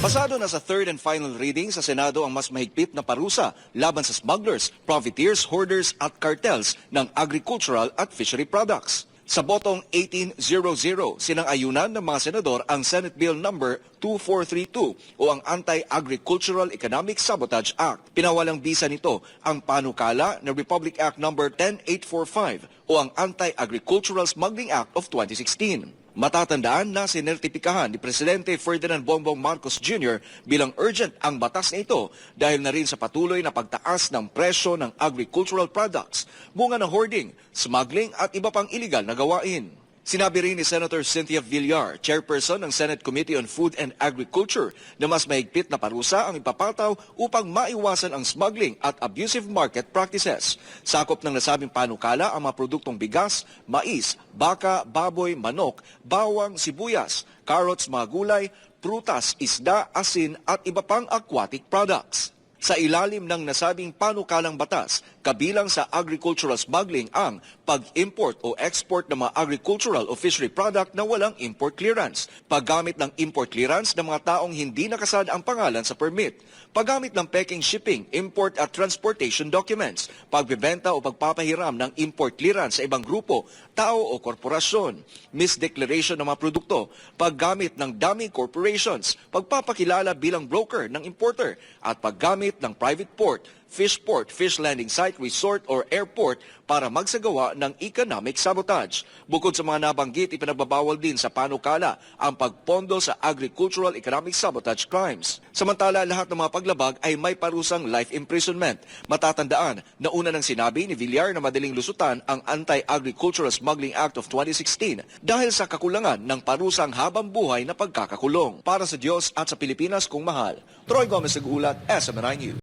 Pasado na sa third and final reading sa Senado ang mas mahigpit na parusa laban sa smugglers, profiteers, hoarders at cartels ng agricultural at fishery products. Sa botong 1800, sinang-ayunan ng mga senador ang Senate Bill number 2432 o ang Anti-Agricultural Economic Sabotage Act. Pinawalang bisa nito ang panukala na Republic Act number 10845 o ang Anti-Agricultural Smuggling Act of 2016. Matatandaan na sinertipikahan ni Presidente Ferdinand Bongbong Marcos Jr. bilang urgent ang batas na ito dahil na rin sa patuloy na pagtaas ng presyo ng agricultural products, bunga ng hoarding, smuggling at iba pang iligal na gawain. Sinabi rin ni Senator Cynthia Villar, chairperson ng Senate Committee on Food and Agriculture, na mas mahigpit na parusa ang ipapataw upang maiwasan ang smuggling at abusive market practices. Sakop ng nasabing panukala ang mga produktong bigas, mais, baka, baboy, manok, bawang, sibuyas, carrots, mga gulay, prutas, isda, asin at iba pang aquatic products. Sa ilalim ng nasabing panukalang batas, kabilang sa agricultural smuggling ang pag-import o export ng mga agricultural o fishery product na walang import clearance, paggamit ng import clearance ng mga taong hindi nakasad ang pangalan sa permit, paggamit ng peking shipping, import at transportation documents, pagbebenta o pagpapahiram ng import clearance sa ibang grupo, tao o korporasyon, misdeclaration ng mga produkto, paggamit ng dummy corporations, pagpapakilala bilang broker ng importer, at paggamit ng private port, fish port, fish landing site, resort or airport para magsagawa ng economic sabotage. Bukod sa mga nabanggit, ipinagbabawal din sa panukala ang pagpondo sa agricultural economic sabotage crimes. Samantala, lahat ng mga paglabag ay may parusang life imprisonment. Matatandaan na una nang sinabi ni Villar na madaling lusutan ang Anti-Agricultural Smuggling Act of 2016 dahil sa kakulangan ng parusang habang buhay na pagkakakulong. Para sa Diyos at sa Pilipinas kung mahal, Troy Gomez nag-ulat, SMNI News.